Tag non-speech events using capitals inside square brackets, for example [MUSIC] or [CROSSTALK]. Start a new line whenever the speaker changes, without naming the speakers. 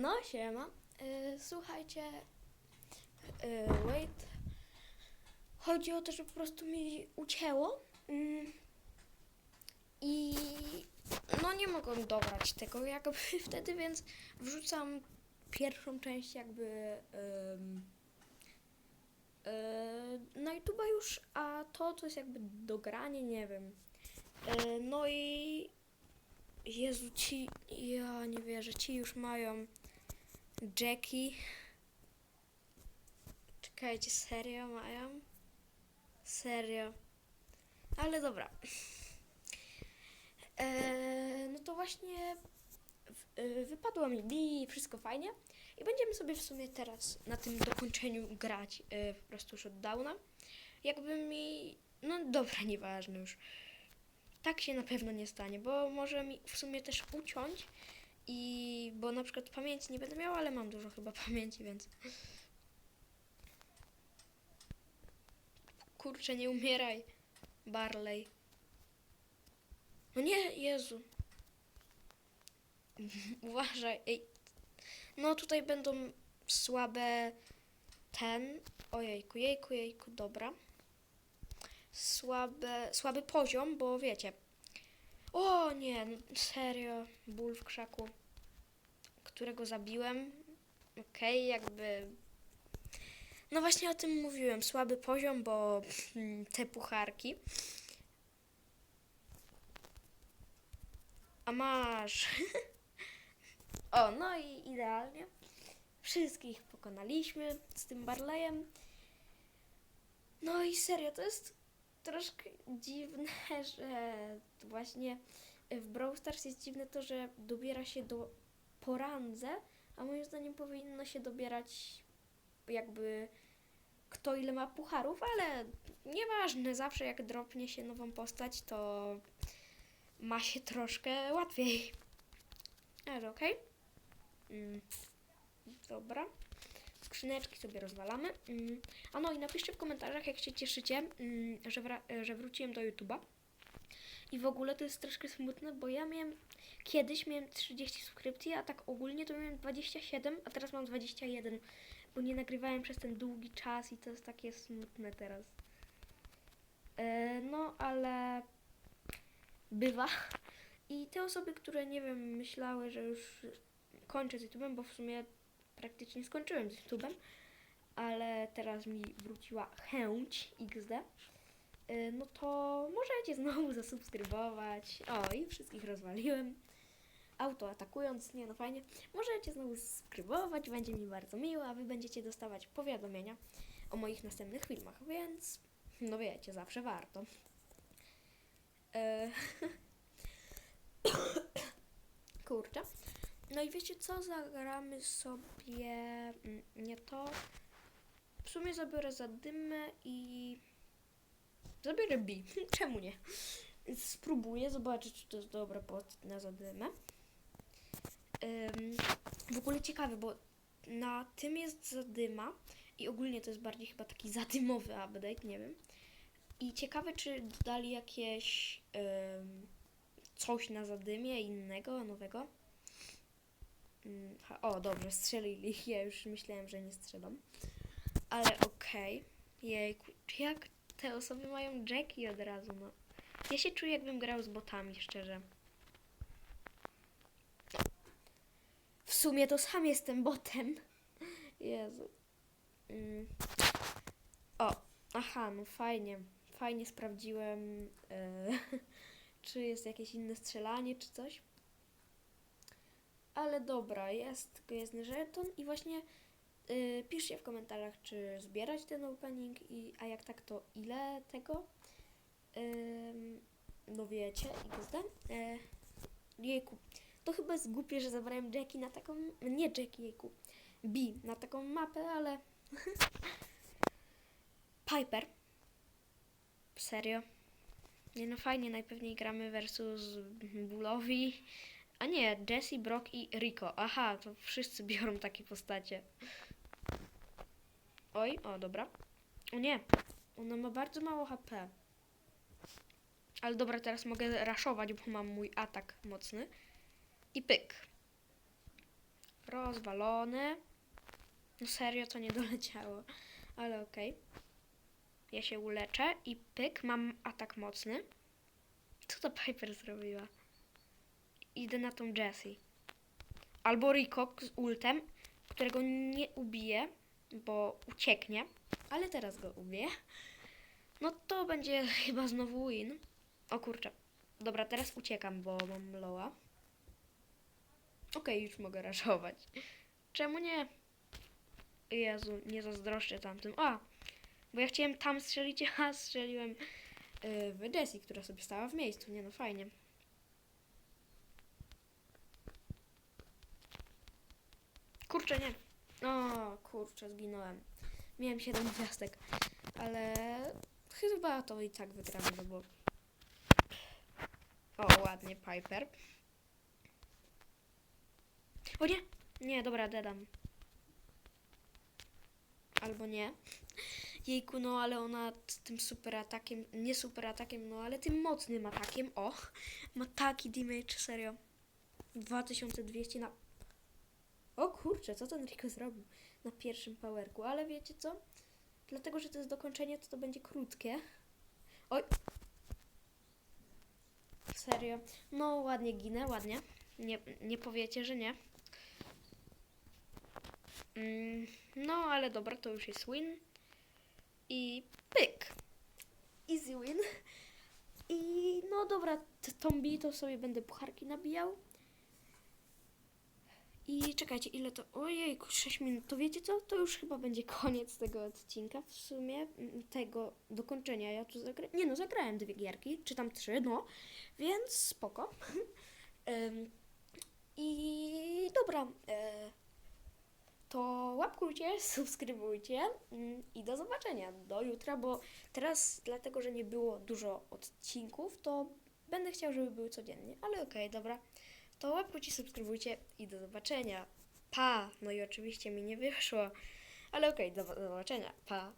No, siema. Y, słuchajcie, y, wait. Chodzi o to, że po prostu mi ucięło. Mm, I no nie mogłem dobrać tego jakby [LAUGHS] wtedy, więc wrzucam pierwszą część jakby ym, y, na YouTube'a już, a to to jest jakby dogranie, nie wiem. No i Jezu, ci, ja nie wierzę, ci już mają Jackie. Czekajcie, serio mają? Serio. Ale dobra. Eee, no to właśnie y, wypadło mi bi, wszystko fajnie. I będziemy sobie w sumie teraz na tym dokończeniu grać y, po prostu dawna. Jakby mi... No dobra, nieważne już. Tak się na pewno nie stanie, bo może mi w sumie też uciąć i bo na przykład pamięci nie będę miała, ale mam dużo chyba pamięci, więc kurczę, nie umieraj, Barley. No nie, Jezu. [LAUGHS] Uważaj, ej. No tutaj będą słabe ten, ojejku, jejku, jejku, dobra słabe, słaby poziom, bo wiecie. O nie, serio, ból w krzaku, którego zabiłem. Okej, jakby. No właśnie o tym mówiłem, słaby poziom, bo mm, te pucharki. A masz. [LAUGHS] o, no i idealnie. Wszystkich pokonaliśmy z tym Barleyem. No i serio, to jest troszkę dziwne, [LAUGHS] że właśnie w Brawl Stars jest dziwne to, że dobiera się do po randze, a moim zdaniem powinno się dobierać jakby kto ile ma pucharów, ale nieważne, zawsze jak dropnie się nową postać, to ma się troszkę łatwiej. Ale okej. Mm. Dobra. Skrzyneczki sobie rozwalamy. Mm. A no i napiszcie w komentarzach, jak się cieszycie, mm, że, że wróciłem do YouTube'a. I w ogóle to jest troszkę smutne, bo ja miałem kiedyś miałem 30 subskrypcji, a tak ogólnie to miałem 27, a teraz mam 21, bo nie nagrywałem przez ten długi czas i to jest takie smutne teraz. E, no, ale bywa. I te osoby, które nie wiem, myślały, że już kończę z YouTube'em, bo w sumie praktycznie skończyłem z YouTube'em, ale teraz mi wróciła chęć XD, no to możecie znowu [LAUGHS] zasubskrybować. O, i wszystkich rozwaliłem. Auto atakując, nie no fajnie. Możecie znowu subskrybować, będzie mi bardzo miło, a wy będziecie dostawać powiadomienia o moich następnych filmach, więc no wiecie, zawsze warto. E... [COUGHS] Kurczę. No i wiecie co, zagramy sobie mm, nie to. W sumie zabiorę za dymę i zabiorę B. [LAUGHS] Czemu nie? Spróbuję zobaczyć, czy to jest dobra postać na zadymę. Ym, w ogóle ciekawe, bo na tym jest zadyma i ogólnie to jest bardziej chyba taki [LAUGHS] zadymowy update, nie wiem. I ciekawe, czy dodali jakieś ym, coś na zadymie innego, nowego. Ha- O, dobrze, strzelili. [LAUGHS] Ja już myślałem, że nie strzelam. Ale okej. Jejku, jak te osoby mają Jackie od razu, no. Ja się czuję, jakbym grał z botami, szczerze. W sumie to sam jestem botem. Jezu. Mm. O, aha, no fajnie. Fajnie sprawdziłem, e, [LAUGHS] czy jest jakieś inne strzelanie, czy coś. Ale dobra, jest gwiezdny żeton i właśnie y, piszcie w komentarzach, czy zbierać ten opening, i, a jak tak, to ile tego? Ym, no wiecie, XD. E, jejku, to chyba jest głupie, że zabrałem Jackie na taką, nie Jackie, jejku, B na taką mapę, ale [LAUGHS] Piper. Serio? Nie no fajnie, najpewniej gramy versus Bullowi. A nie, Jesse, Brock i Rico. Aha, to wszyscy [LAUGHS] biorą takie postacie. Oj, o dobra. O nie, ona ma bardzo mało HP. Ale dobra, teraz mogę raszować, bo mam mój atak mocny. I pyk. rozwalone. No serio, to nie doleciało, ale okej. Ja się uleczę i pyk, mam atak mocny. Co ta Piper zrobiła? Idę na tą Jessie. Albo Rico z ultem, którego nie ubije, bo ucieknie, ale teraz go ubiję. No to będzie chyba znowu win. O kurczę. Dobra, teraz uciekam, bo mam loa. Okej, już mogę raszować. Czemu nie? Jezu, nie zazdroszczę tamtym. A, bo ja chciałem tam strzelić, [LAUGHS] a strzeliłem yy, w Jessie, która sobie stała w miejscu. Nie no, fajnie. Kurczę, nie. O, kurczę, zginąłem. Miałem 7 gwiazdek, ale chyba to i tak wygramy, no bo... O, ładnie, Piper. O nie! Nie, dobra, dedam. Albo nie. Jejku, no ale ona tym super atakiem, nie super atakiem, no ale tym mocnym atakiem, o, ma taki damage, serio. 2200 na... O kurczę, co ten Rico zrobił na pierwszym powerku, ale wiecie co? Dlatego, że to jest dokończenie, to to będzie krótkie. Oj. Serio. No ładnie ginę, ładnie. Nie, nie powiecie, że nie. Mm, no, ale dobra, to już jest win. I pyk. Easy win. I no dobra, tą bitą sobie będę pucharki nabijał. I czekajcie, ile to... Ojej, 6 minut. To wiecie co? To już chyba będzie koniec tego odcinka. W sumie mm, tego dokończenia. Ja tu zagrałem... Nie no, zagrałem dwie gierki, czy tam trzy, no. Więc spoko. [LAUGHS] I dobra. E, to łapkujcie, [LAUGHS] subskrybujcie mm, i do zobaczenia do jutra, bo teraz, dlatego że nie było dużo odcinków, to będę chciał, żeby były codziennie. Ale okej, dobra. To łapkujcie, subskrybujcie i do zobaczenia. Pa! No i oczywiście mi nie wyszło. Ale okej, do do zobaczenia. Pa!